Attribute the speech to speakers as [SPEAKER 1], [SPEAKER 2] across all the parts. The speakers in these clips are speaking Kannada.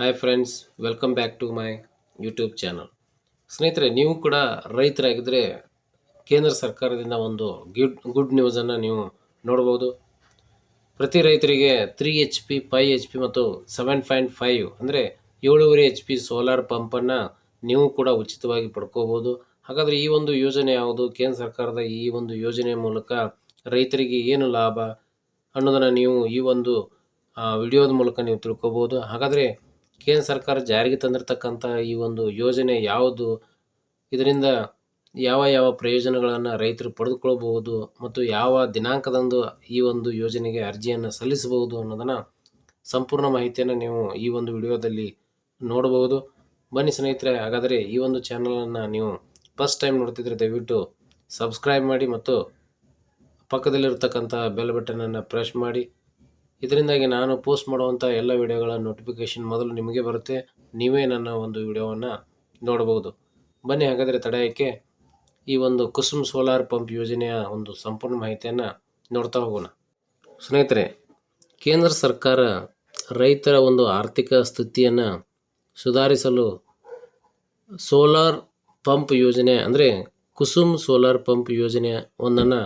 [SPEAKER 1] Hi friends welcome back to my YouTube channel ಸ್ನೇಹಿತರೆ, ನೀವು ಕೂಡ ರೈತರಾಗಿದ್ದರೆ ಕೇಂದ್ರ ಸರ್ಕಾರದಿಂದ ಒಂದು ಗುಡ್ ಗುಡ್ ನ್ಯೂಸನ್ನು ನೀವು ನೋಡ್ಬೋದು. ಪ್ರತಿ ರೈತರಿಗೆ three H P five H P ಮತ್ತು ಸೆವೆನ್ ಪಾಯಿಂಟ್ ಫೈವ್ ಅಂದರೆ ಏಳುವರೆ ಎಚ್ ಪಿ ಸೋಲಾರ್ ಪಂಪನ್ನು ನೀವು ಕೂಡ ಉಚಿತವಾಗಿ ಪಡ್ಕೋಬೋದು. ಹಾಗಾದರೆ ಈ ಒಂದು ಯೋಜನೆ ಯಾವುದು? ಕೇಂದ್ರ ಸರ್ಕಾರದ ಈ ಒಂದು ಯೋಜನೆ ಮೂಲಕ ರೈತರಿಗೆ ಏನು ಲಾಭ ಅನ್ನೋದನ್ನು ನೀವು ಈ ಒಂದು ವಿಡಿಯೋದ ಮೂಲಕ ನೀವು ತಿಳ್ಕೊಬೋದು. ಹಾಗಾದರೆ ಕೇಂದ್ರ ಸರ್ಕಾರ ಜಾರಿಗೆ ತಂದಿರತಕ್ಕಂಥ ಈ ಒಂದು ಯೋಜನೆ ಯಾವುದು? ಇದರಿಂದ ಯಾವ ಯಾವ ಪ್ರಯೋಜನಗಳನ್ನು ರೈತರು ಪಡೆದುಕೊಳ್ಳಬಹುದು ಮತ್ತು ಯಾವ ದಿನಾಂಕದಂದು ಈ ಒಂದು ಯೋಜನೆಗೆ ಅರ್ಜಿಯನ್ನು ಸಲ್ಲಿಸಬಹುದು ಅನ್ನೋದನ್ನು ಸಂಪೂರ್ಣ ಮಾಹಿತಿಯನ್ನು ನೀವು ಈ ಒಂದು ವಿಡಿಯೋದಲ್ಲಿ ನೋಡಬಹುದು. ಬನ್ನಿ ಸ್ನೇಹಿತರೆ, ಹಾಗಾದರೆ ಈ ಒಂದು ಚಾನಲನ್ನು ನೀವು ಫಸ್ಟ್ ಟೈಮ್ ನೋಡ್ತಿದ್ರೆ ದಯವಿಟ್ಟು ಸಬ್ಸ್ಕ್ರೈಬ್ ಮಾಡಿ ಮತ್ತು ಪಕ್ಕದಲ್ಲಿರ್ತಕ್ಕಂಥ ಬೆಲ್ ಬಟನನ್ನು ಪ್ರೆಸ್ ಮಾಡಿ. ಇದರಿಂದಾಗಿ ನಾನು ಪೋಸ್ಟ್ ಮಾಡುವಂಥ ಎಲ್ಲ ವಿಡಿಯೋಗಳ ನೋಟಿಫಿಕೇಷನ್ ಮೊದಲು ನಿಮಗೆ ಬರುತ್ತೆ. ನೀವೇ ನನ್ನ ಒಂದು ವಿಡಿಯೋವನ್ನು ನೋಡಬಹುದು. ಬನ್ನಿ ಹಾಗಾದರೆ ತಡೆಯೋಕ್ಕೆ ಈ ಒಂದು ಕುಸುಮ್ ಸೋಲಾರ್ ಪಂಪ್ ಯೋಜನೆಯ ಒಂದು ಸಂಪೂರ್ಣ ಮಾಹಿತಿಯನ್ನು ನೋಡ್ತಾ ಹೋಗೋಣ. ಸ್ನೇಹಿತರೆ, ಕೇಂದ್ರ ಸರ್ಕಾರ ರೈತರ ಒಂದು ಆರ್ಥಿಕ ಸ್ಥಿತಿಯನ್ನು ಸುಧಾರಿಸಲು ಸೋಲಾರ್ ಪಂಪ್ ಯೋಜನೆ ಅಂದರೆ ಕುಸುಮ್ ಸೋಲಾರ್ ಪಂಪ್ ಯೋಜನೆ ಒಂದನ್ನು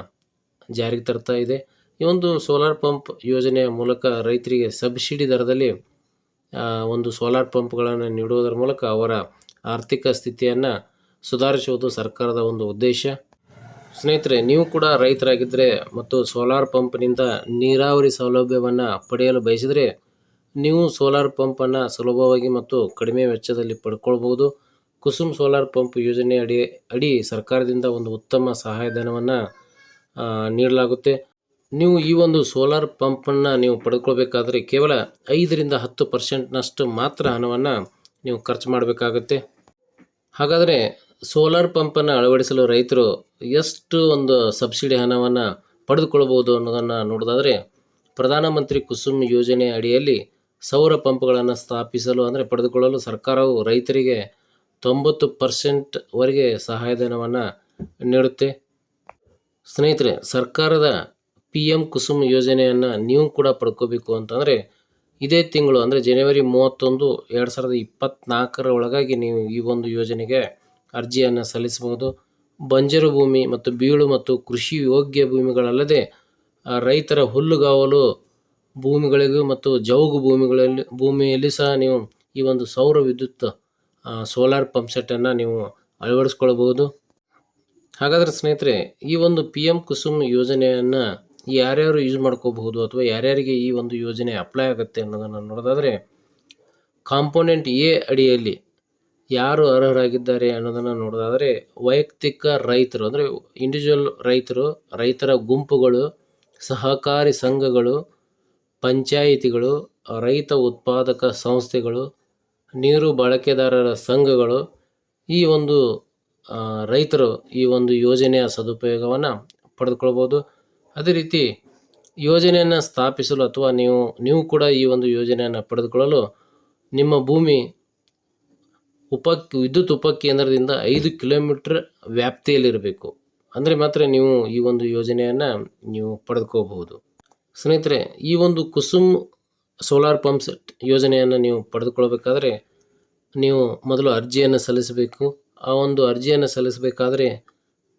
[SPEAKER 1] ಜಾರಿಗೆ ತರ್ತಾ ಇದೆ. ಈ ಒಂದು ಸೋಲಾರ್ ಪಂಪ್ ಯೋಜನೆಯ ಮೂಲಕ ರೈತರಿಗೆ ಸಬ್ಸಿಡಿ ದರದಲ್ಲಿ ಒಂದು ಸೋಲಾರ್ ಪಂಪ್ಗಳನ್ನು ನೀಡುವುದರ ಮೂಲಕ ಅವರ ಆರ್ಥಿಕ ಸ್ಥಿತಿಯನ್ನು ಸುಧಾರಿಸುವುದು ಸರ್ಕಾರದ ಒಂದು ಉದ್ದೇಶ. ಸ್ನೇಹಿತರೆ, ನೀವು ಕೂಡ ರೈತರಾಗಿದ್ದರೆ ಮತ್ತು ಸೋಲಾರ್ ಪಂಪ್ನಿಂದ ನೀರಾವರಿ ಸೌಲಭ್ಯವನ್ನು ಪಡೆಯಲು ಬಯಸಿದರೆ ನೀವು ಸೋಲಾರ್ ಪಂಪನ್ನು ಸುಲಭವಾಗಿ ಮತ್ತು ಕಡಿಮೆ ವೆಚ್ಚದಲ್ಲಿ ಪಡ್ಕೊಳ್ಬೋದು ಕುಸುಮ್ ಸೋಲಾರ್ ಪಂಪ್ ಯೋಜನೆ ಅಡಿ ಅಡಿ ಸರ್ಕಾರದಿಂದ ಒಂದು ಉತ್ತಮ ಸಹಾಯಧನವನ್ನು ನೀಡಲಾಗುತ್ತೆ. ನೀವು ಈ ಒಂದು ಸೋಲಾರ್ ಪಂಪನ್ನು ನೀವು ಪಡೆದುಕೊಳ್ಬೇಕಾದ್ರೆ ಕೇವಲ ಐದರಿಂದ ಹತ್ತು ಪರ್ಸೆಂಟ್ನಷ್ಟು ಮಾತ್ರ ಹಣವನ್ನು ನೀವು ಖರ್ಚು ಮಾಡಬೇಕಾಗುತ್ತೆ. ಹಾಗಾದರೆ ಸೋಲಾರ್ ಪಂಪನ್ನು ಅಳವಡಿಸಲು ರೈತರು ಎಷ್ಟು ಒಂದು ಸಬ್ಸಿಡಿ ಹಣವನ್ನು ಪಡೆದುಕೊಳ್ಬೋದು ಅನ್ನೋದನ್ನು ನೋಡೋದಾದರೆ ಪ್ರಧಾನಮಂತ್ರಿ ಕುಸುಮ್ ಯೋಜನೆ ಅಡಿಯಲ್ಲಿ ಸೌರ ಪಂಪ್ಗಳನ್ನು ಸ್ಥಾಪಿಸಲು ಅಂದರೆ ಪಡೆದುಕೊಳ್ಳಲು ಸರ್ಕಾರವು ರೈತರಿಗೆ ತೊಂಬತ್ತು ಪರ್ಸೆಂಟ್ವರೆಗೆ ಸಹಾಯಧನವನ್ನು ನೀಡುತ್ತೆ. ಸ್ನೇಹಿತರೆ, ಸರ್ಕಾರದ ಪಿ ಎಂ ಕುಸುಮ್ ಯೋಜನೆಯನ್ನು ನೀವು ಕೂಡ ಪಡ್ಕೋಬೇಕು ಅಂತಂದರೆ ಇದೇ ತಿಂಗಳು, ಅಂದರೆ ಜನವರಿ ಮೂವತ್ತೊಂದು ಎರಡು ಸಾವಿರದ ಇಪ್ಪತ್ತ್ನಾಲ್ಕರ ಒಳಗಾಗಿ ನೀವು ಈ ಒಂದು ಯೋಜನೆಗೆ ಅರ್ಜಿಯನ್ನು ಸಲ್ಲಿಸಬಹುದು. ಬಂಜರು ಭೂಮಿ ಮತ್ತು ಬೀಳು ಮತ್ತು ಕೃಷಿ ಯೋಗ್ಯ ಭೂಮಿಗಳಲ್ಲದೆ ರೈತರ ಹುಲ್ಲುಗಾವಲು ಭೂಮಿಗಳಿಗೂ ಮತ್ತು ಜೌಗು ಭೂಮಿಗಳಲ್ಲಿ, ಭೂಮಿಯಲ್ಲಿ ಸಹ ನೀವು ಈ ಒಂದು ಸೌರ ವಿದ್ಯುತ್ ಸೋಲಾರ್ ಪಂಪ್ ಸೆಟ್ಟನ್ನು ನೀವು ಅಳವಡಿಸ್ಕೊಳ್ಬಹುದು. ಹಾಗಾದರೆ ಸ್ನೇಹಿತರೆ, ಈ ಒಂದು ಪಿ ಎಂ ಕುಸುಮ್ ಯೋಜನೆಯನ್ನು ಯಾರ್ಯಾರು ಯೂಸ್ ಮಾಡ್ಕೋಬಹುದು ಅಥವಾ ಯಾರ್ಯಾರಿಗೆ ಈ ಒಂದು ಯೋಜನೆ ಅಪ್ಲೈ ಆಗುತ್ತೆ ಅನ್ನೋದನ್ನು ನೋಡೋದಾದರೆ ಕಾಂಪೋನೆಂಟ್ ಎ ಅಡಿಯಲ್ಲಿ ಯಾರು ಅರ್ಹರಾಗಿದ್ದಾರೆ ಅನ್ನೋದನ್ನು ನೋಡೋದಾದರೆ, ವೈಯಕ್ತಿಕ ರೈತರು, ಅಂದರೆ ಇಂಡಿವಿಜುವಲ್ ರೈತರು, ರೈತರ ಗುಂಪುಗಳು, ಸಹಕಾರಿ ಸಂಘಗಳು, ಪಂಚಾಯಿತಿಗಳು, ರೈತ ಉತ್ಪಾದಕ ಸಂಸ್ಥೆಗಳು, ನೀರು ಬಳಕೆದಾರರ ಸಂಘಗಳು, ಈ ಒಂದು ರೈತರು ಈ ಒಂದು ಯೋಜನೆಯ ಸದುಪಯೋಗವನ್ನು ಪಡೆದುಕೊಳ್ಬೋದು ಅದೇ ರೀತಿ ಯೋಜನೆಯನ್ನು ಸ್ಥಾಪಿಸಲು ಅಥವಾ ನೀವು ನೀವು ಕೂಡ ಈ ಒಂದು ಯೋಜನೆಯನ್ನು ಪಡೆದುಕೊಳ್ಳಲು ನಿಮ್ಮ ಭೂಮಿ ಉಪ ವಿದ್ಯುತ್ ಉಪಕೇಂದ್ರದಿಂದ ಐದು ಕಿಲೋಮೀಟ್ರ್ ವ್ಯಾಪ್ತಿಯಲ್ಲಿರಬೇಕು. ಅಂದರೆ ಮಾತ್ರ ನೀವು ಈ ಒಂದು ಯೋಜನೆಯನ್ನು ನೀವು ಪಡೆದುಕೋಬಹುದು. ಸ್ನೇಹಿತರೆ, ಈ ಒಂದು ಕುಸುಮ್ ಸೋಲಾರ್ ಪಂಪ್ ಸೆಟ್ ಯೋಜನೆಯನ್ನು ನೀವು ಪಡೆದುಕೊಳ್ಬೇಕಾದ್ರೆ ನೀವು ಮೊದಲು ಅರ್ಜಿಯನ್ನು ಸಲ್ಲಿಸಬೇಕು. ಆ ಒಂದು ಅರ್ಜಿಯನ್ನು ಸಲ್ಲಿಸಬೇಕಾದ್ರೆ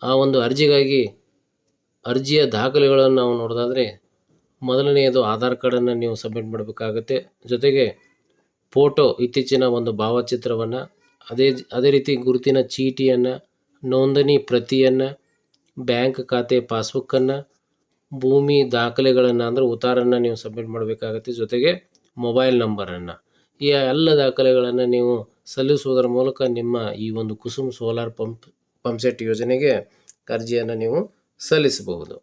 [SPEAKER 1] ಆ ಒಂದು ಅರ್ಜಿಗಾಗಿ ಅರ್ಜಿಯ ದಾಖಲೆಗಳನ್ನು ನಾವು ನೋಡೋದಾದರೆ ಮೊದಲನೆಯದು ಆಧಾರ್ ಕಾರ್ಡನ್ನು ನೀವು ಸಬ್ಮಿಟ್ ಮಾಡಬೇಕಾಗುತ್ತೆ. ಜೊತೆಗೆ ಫೋಟೋ ಇತ್ತೀಚಿನ ಒಂದು ಭಾವಚಿತ್ರವನ್ನು, ಅದೇ ಅದೇ ರೀತಿ ಗುರುತಿನ ಚೀಟಿಯನ್ನು, ನೋಂದಣಿ ಪ್ರತಿಯನ್ನು, ಬ್ಯಾಂಕ್ ಖಾತೆ ಪಾಸ್ಬುಕ್ಕನ್ನು, ಭೂಮಿ ದಾಖಲೆಗಳನ್ನು ಅಂದರೆ ಉತ್ತಾರನ್ನು ನೀವು ಸಬ್ಮಿಟ್ ಮಾಡಬೇಕಾಗುತ್ತೆ. ಜೊತೆಗೆ ಮೊಬೈಲ್ ನಂಬರನ್ನು. ಈ ಎಲ್ಲ ದಾಖಲೆಗಳನ್ನು ನೀವು ಸಲ್ಲಿಸುವುದರ ಮೂಲಕ ನಿಮ್ಮ ಈ ಒಂದು ಕುಸುಮ್ ಸೋಲಾರ್ ಪಂಪ್, ಪಂಪ್ಸೆಟ್ ಯೋಜನೆಗೆ ಅರ್ಜಿಯನ್ನು ನೀವು ಸಲ್ಲಿಸಬಹುದು.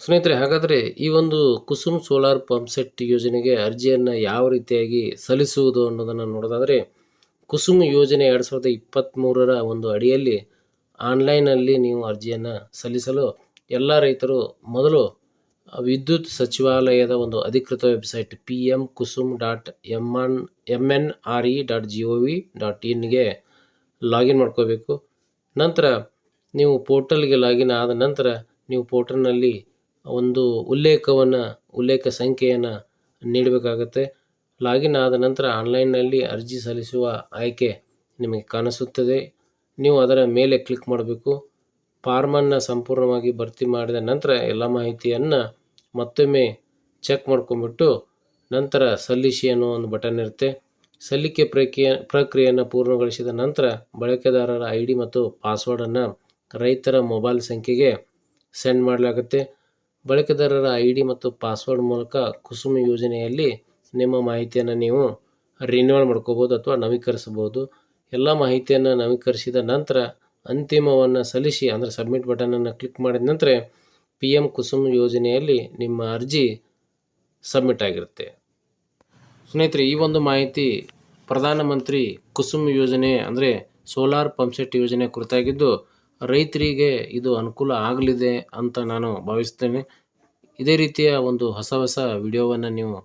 [SPEAKER 1] ಸ್ನೇಹಿತರೆ, ಹಾಗಾದರೆ ಈ ಒಂದು ಕುಸುಮ್ ಸೋಲಾರ್ ಪಂಪ್ ಸೆಟ್ ಯೋಜನೆಗೆ ಅರ್ಜಿಯನ್ನು ಯಾವ ರೀತಿಯಾಗಿ ಸಲ್ಲಿಸುವುದು ಅನ್ನೋದನ್ನು ನೋಡೋದಾದರೆ, ಕುಸುಮ್ ಯೋಜನೆ ಎರಡು ಸಾವಿರದ ಇಪ್ಪತ್ತ್ಮೂರರ ಒಂದು ಅಡಿಯಲ್ಲಿ ಆನ್ಲೈನಲ್ಲಿ ನೀವು ಅರ್ಜಿಯನ್ನು ಸಲ್ಲಿಸಲು ಎಲ್ಲ ರೈತರು ಮೊದಲು ವಿದ್ಯುತ್ ಸಚಿವಾಲಯದ ಒಂದು ಅಧಿಕೃತ website P M Kusum dot M N M N R E dot G O V dot ಇನ್ಗೆ login ಮಾಡ್ಕೋಬೇಕು. ನಂತರ ನೀವು ಪೋರ್ಟಲ್ಗೆ ಲಾಗಿನ್ ಆದ ನಂತರ ನೀವು ಪೋರ್ಟಲ್ನಲ್ಲಿ ಒಂದು ಉಲ್ಲೇಖವನ್ನು, ಉಲ್ಲೇಖ ಸಂಖ್ಯೆಯನ್ನು ನೀಡಬೇಕಾಗತ್ತೆ. ಲಾಗಿನ್ ಆದ ನಂತರ ಆನ್ಲೈನ್ನಲ್ಲಿ ಅರ್ಜಿ ಸಲ್ಲಿಸುವ ಆಯ್ಕೆ ನಿಮಗೆ ಕಾಣಿಸುತ್ತದೆ. ನೀವು ಅದರ ಮೇಲೆ ಕ್ಲಿಕ್ ಮಾಡಬೇಕು. ಫಾರ್ಮನ್ನು ಸಂಪೂರ್ಣವಾಗಿ ಭರ್ತಿ ಮಾಡಿದ ನಂತರ ಎಲ್ಲ ಮಾಹಿತಿಯನ್ನು ಮತ್ತೊಮ್ಮೆ ಚೆಕ್ ಮಾಡ್ಕೊಂಬಿಟ್ಟು ನಂತರ ಸಲ್ಲಿಸಿ ಅನ್ನೋ ಒಂದು ಬಟನ್ ಇರುತ್ತೆ. ಸಲ್ಲಿಕೆ ಪ್ರಕ್ರಿಯೆ, ಪ್ರಕ್ರಿಯೆಯನ್ನು ಪೂರ್ಣಗೊಳಿಸಿದ ನಂತರ ಬಳಕೆದಾರರ ಐ ಡಿ ಮತ್ತು ಪಾಸ್ವರ್ಡನ್ನು ರೈತರ ಮೊಬೈಲ್ ಸಂಖ್ಯೆಗೆ ಸೆಂಡ್ ಮಾಡಲಾಗುತ್ತೆ. ಬಳಕೆದಾರರ ಐ ಡಿ ಮತ್ತು ಪಾಸ್ವರ್ಡ್ ಮೂಲಕ ಕುಸುಮ ಯೋಜನೆಯಲ್ಲಿ ನಿಮ್ಮ ಮಾಹಿತಿಯನ್ನು ನೀವು ರಿನ್ಯೂವಲ್ ಮಾಡ್ಕೋಬೋದು ಅಥವಾ ನವೀಕರಿಸಬಹುದು. ಎಲ್ಲ ಮಾಹಿತಿಯನ್ನು ನವೀಕರಿಸಿದ ನಂತರ ಅಂತಿಮವನ್ನು ಸಲ್ಲಿಸಿ, ಅಂದರೆ ಸಬ್ಮಿಟ್ ಬಟನನ್ನು ಕ್ಲಿಕ್ ಮಾಡಿದ ನಂತರ ಪಿ ಎಂ ಕುಸುಮ್ ಯೋಜನೆಯಲ್ಲಿ ನಿಮ್ಮ ಅರ್ಜಿ ಸಬ್ಮಿಟ್ ಆಗಿರುತ್ತೆ. ಸ್ನೇಹಿತರೆ, ಈ ಒಂದು ಮಾಹಿತಿ ಪ್ರಧಾನಮಂತ್ರಿ ಕುಸುಮ್ ಯೋಜನೆ, ಅಂದರೆ ಸೋಲಾರ್ ಪಂಪ್ಸೆಟ್ ಯೋಜನೆ ಕುರಿತಾಗಿದ್ದು ರೈತರಿಗೆ ಇದು ಅನುಕೂಲ ಆಗಲಿದೆ ಅಂತ ನಾನು ಭಾವಿಸ್ತೇನೆ. ಇದೇ ರೀತಿಯ ಒಂದು ಹೊಸ ಹೊಸ ವಿಡಿಯೋವನ್ನು ನೀವು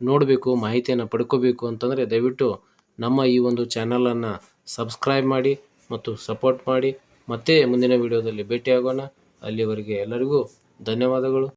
[SPEAKER 1] ನೋಡಬೇಕು, ಮಾಹಿತಿಯನ್ನು ಪಡ್ಕೋಬೇಕು ಅಂತಂದರೆ ದಯವಿಟ್ಟು ನಮ್ಮ ಈ ಒಂದು ಚಾನಲನ್ನು ಸಬ್ಸ್ಕ್ರೈಬ್ ಮಾಡಿ ಮತ್ತು ಸಪೋರ್ಟ್ ಮಾಡಿ. ಮತ್ತೆ ಮುಂದಿನ ವಿಡಿಯೋದಲ್ಲಿ ಭೇಟಿಯಾಗೋಣ. ಅಲ್ಲಿವರೆಗೆ ಎಲ್ಲರಿಗೂ ಧನ್ಯವಾದಗಳು.